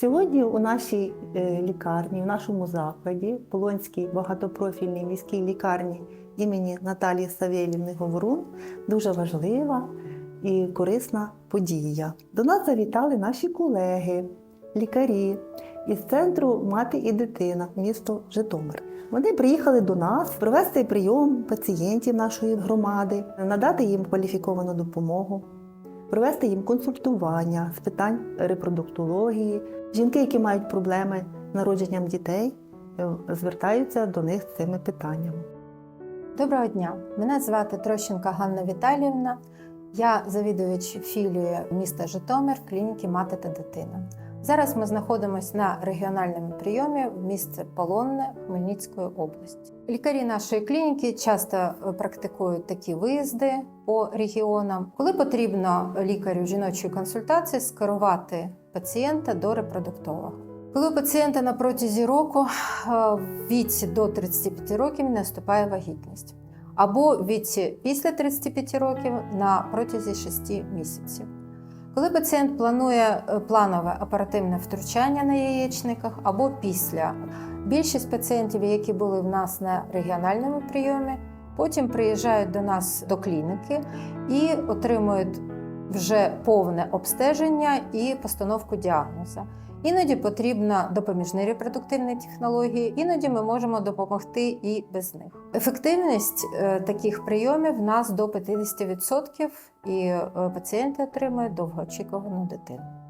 Сьогодні у нашій е, лікарні, в нашому закладі, Полонській багатопрофільній міській лікарні імені Наталії Савєлівни Говорун, дуже важлива і корисна подія. До нас завітали наші колеги, лікарі із центру Мати і дитина, місто Житомир. Вони приїхали до нас провести прийом пацієнтів нашої громади, надати їм кваліфіковану допомогу, провести їм консультування з питань репродуктології. Жінки, які мають проблеми з народженням дітей, е, звертаються до них з цими питаннями. Доброго дня! Мене звати Трощенка Ганна Віталіївна. Я завідувач філії міста Житомир клініки Мати та дитина. Зараз ми знаходимося на регіональному прийомі в місті Полонне Хмельницької області. Лікарі нашої клініки часто е, практикують такі виїзди по регіонам, коли потрібно лікарю жіночої консультації скерувати пацієнта до репродуктолога. Коли пацієнта на протязі року е, в віці до 35 років наступає вагітність, або в віці після 35 років на протязі 6 місяців. Коли пацієнт планує е, планове оперативне втручання на яєчниках або після, більшість пацієнтів, які були в нас на регіональному прийомі, потім приїжджають до нас до клініки і отримують вже повне обстеження і постановку діагноза. Іноді потрібна допоміжні репродуктивні технології, іноді ми можемо допомогти і без них. Ефективність е, таких прийомів в нас до 50%, і е, пацієнти отримують довгоочікувану дитину.